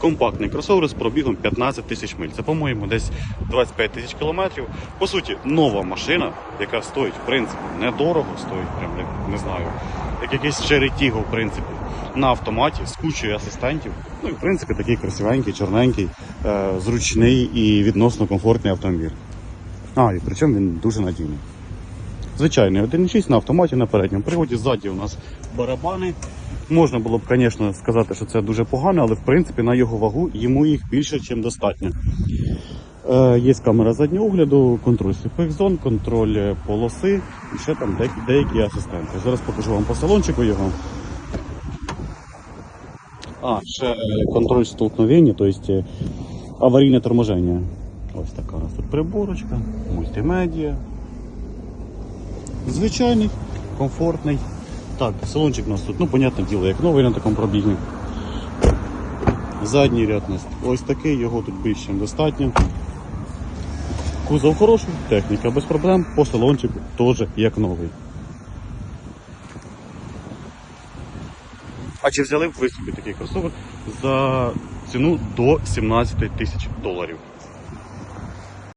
Компактний кросовер з пробігом 15 тисяч миль. Це, по-моєму, десь 25 тисяч кілометрів. По суті, нова машина, яка стоїть, в принципі, недорого, стоїть, прям, не знаю, як якийсь Tiggo, в принципі, на автоматі з кучою асистентів. Ну і в принципі такий красивенький, чорненький, е, зручний і відносно комфортний автомобіль. А, і причому він дуже надійний. Звичайний 1.6 на автоматі на передньому приводі. Ззаді у нас барабани. Можна було б, звісно, сказати, що це дуже погано, але в принципі на його вагу йому їх більше, ніж достатньо. Е, є камера заднього огляду, контроль сліпих зон, контроль полоси і ще там деякі, деякі асистенти. Зараз покажу вам по салончику його. А, ще контроль столкновення, тобто аварійне торможення. Ось така у нас тут приборочка, мультимедіа. Звичайний, комфортний. Так, салончик у нас тут, ну, понятне діло, як новий на такому пробігі. Задній ряд у нас ось такий, його тут більше ніж достатньо. Кузов хороший, техніка без проблем, по салончику теж як новий. А чи взяли б ви собі такий кросовер за ціну до 17 тисяч доларів?